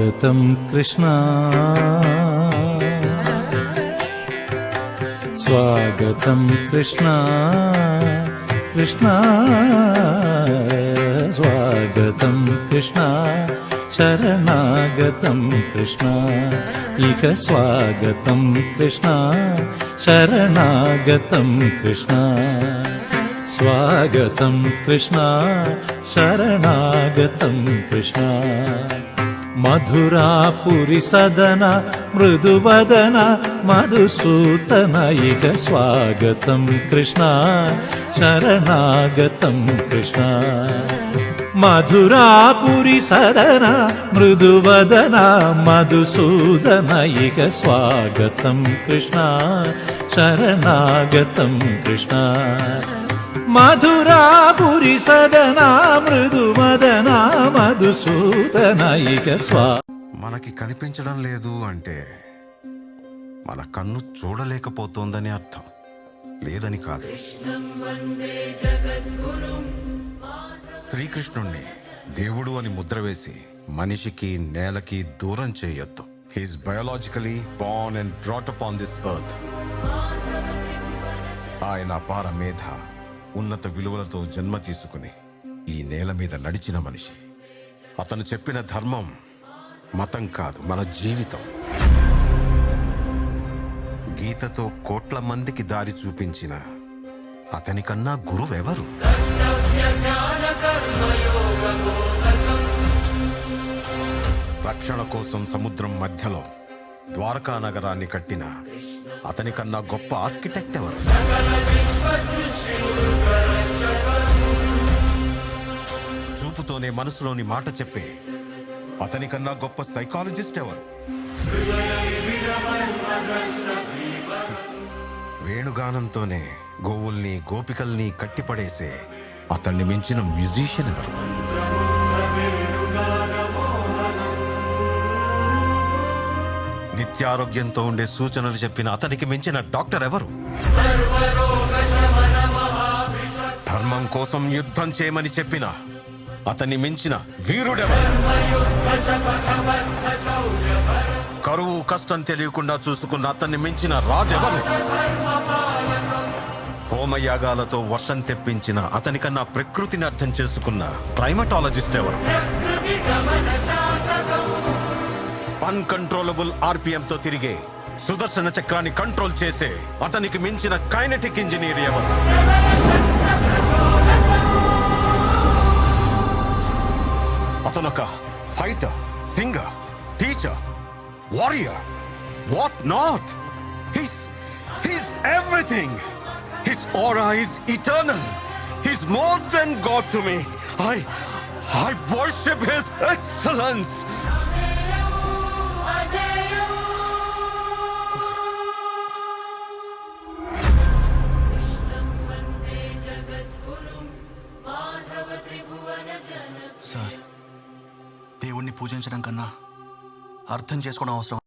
स्वागतं कृष्णा। कृष्णा। स्वागतं कृष्णा। शरणागतं कृष्णा। इह स्वागतं कृष्णा। शरणागतं कृष्णा। स्वागतं कृष्णा। शरणागतं कृष्ण। मधुरापुरिसदन मृदुवदन मधुसूतन इह स्वागतं कृष्ण शरणागतं कृष्ण। मृदुवदन मधुसूदन इह स्वागतं कृष्ण शरणागतं कृष्ण। मधुरापुरिसदनं मृदुवदन మధుసూతనైక స్వా. మనకి కనిపించడం లేదు అంటే మన కన్ను చూడలేకపోతోందని అర్థం. లేదని కాదు. శ్రీకృష్ణుణ్ణి దేవుడు అని ముద్ర వేసి మనిషికి నేలకి దూరం చేయొద్దు. He's biologically born and brought up on this earth ఆయన అపార మేధ ఉన్నత విలువలతో జన్మ తీసుకుని ఈ నేల మీద నడిచిన మనిషి. అతను చెప్పిన ధర్మం మతం కాదు మన జీవితం. గీతతో కోట్ల మందికి దారి చూపించిన అతనికన్నా గురువెవరు? రక్షణ కోసం సముద్రం మధ్యలో ద్వారకా నగరాన్ని కట్టిన అతనికన్నా గొప్ప ఆర్కిటెక్ట్ ఎవరు? చూపుతోనే మనసులోని మాట చెప్పే అతనికన్నా గొప్ప సైకాలజిస్ట్ ఎవరు? వేణుగానంతోనే గోవుల్ని గోపికల్ని కట్టిపడేసే అతన్ని మించిన మ్యూజిషియన్ ఎవరు? నిత్యారోగ్యంతో ఉండే సూచనలు చెప్పిన అతనికి మించిన డాక్టర్ ఎవరు? ధర్మం కోసం యుద్ధం చేయమని చెప్పిన అతన్ని మించిన వీరుడెవరు? కరువు కష్టం తెలియకుండా చూసుకున్న అతన్ని మించిన రాజెవరు? హోమయాగాలతో వర్షం తెప్పించిన అతనికన్నా ప్రకృతిని అర్థం చేసుకున్న క్లైమటాలజిస్ట్ ఎవరు? అన్కంట్రోలబుల్ ఆర్పిఎంతో తిరిగే సుదర్శన చక్రాన్ని కంట్రోల్ చేసే అతనికి మించిన కైనటిక్ ఇంజనీర్ ఎవరు? Warrior, what not? He's, he's everything. His aura is eternal he's more than god to me i i worship his excellence sir దేవుణ్ణి పూజించడం కన్నా అర్థం చేసుకోవడం అవసరం.